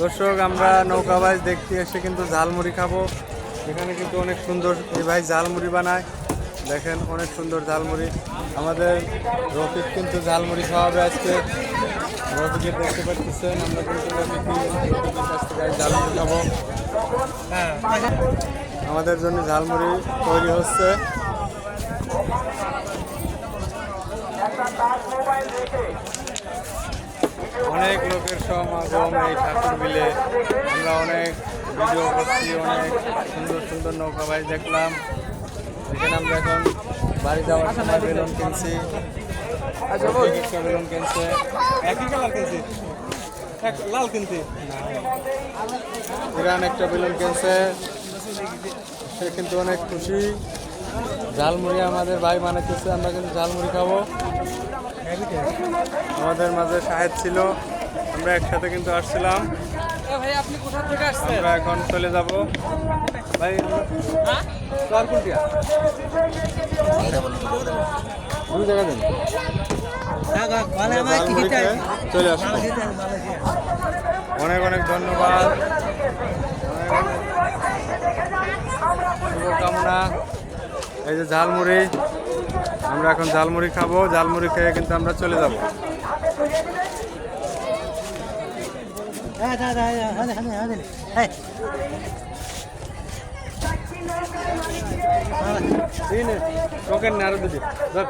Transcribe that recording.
দর্শক, আমরা নৌকা বাইজ দেখতে এসে কিন্তু ঝালমুড়ি খাব। এখানে কিন্তু অনেক সুন্দর, এই ভাই ঝালমুড়ি বানায়। দেখেন, অনেক সুন্দর ঝালমুড়ি। আমাদের রফিক কিন্তু ঝালমুড়ি খাওয়াবে আজকে। রফিকে দেখতে পাচ্ছেন, আমরা কিন্তু ঝালমুড়ি খাব। আমাদের জন্য ঝালমুড়ি তৈরি হচ্ছে। অনেক লোকের সমাগম এই ঠাকুর মিলে। আমরা অনেক ভিডিও করছি অনেক সুন্দর সুন্দর নৌকা ভাই দেখলাম। এখানে আমরা এখন বাড়ি যাওয়ার সময় বেলুন কিনছি। একটা বেলুন কিনছে। একই কালার কিনছি? লাল কিনছি? ইরান একটা বেলুন কিনছে। সে কিন্তু অনেক খুশি। ঝালমুড়ি আমাদের ভাই বানাতেছে আমরা কিন্তু ঝালমুড়ি খাব। আমাদের মাঝে সাহেব ছিল। আমরা একসাথে কিন্তু আসছিলাম। ভাই আপনি কোথা থেকে আসছেন? আমরা এখন চলে যাব। ভাই কোনটিয়া জায়গা দেন চলে আসব অনেক অনেক ধন্যবাদ। শুভকামনা। এই যে ঝালমুড়ি। আমরা এখন ঝালমুড়ি খাব, ঝালমুড়ি খেয়ে কিন্তু আমরা চলে যাব যাব টোকেন না আরও ধর।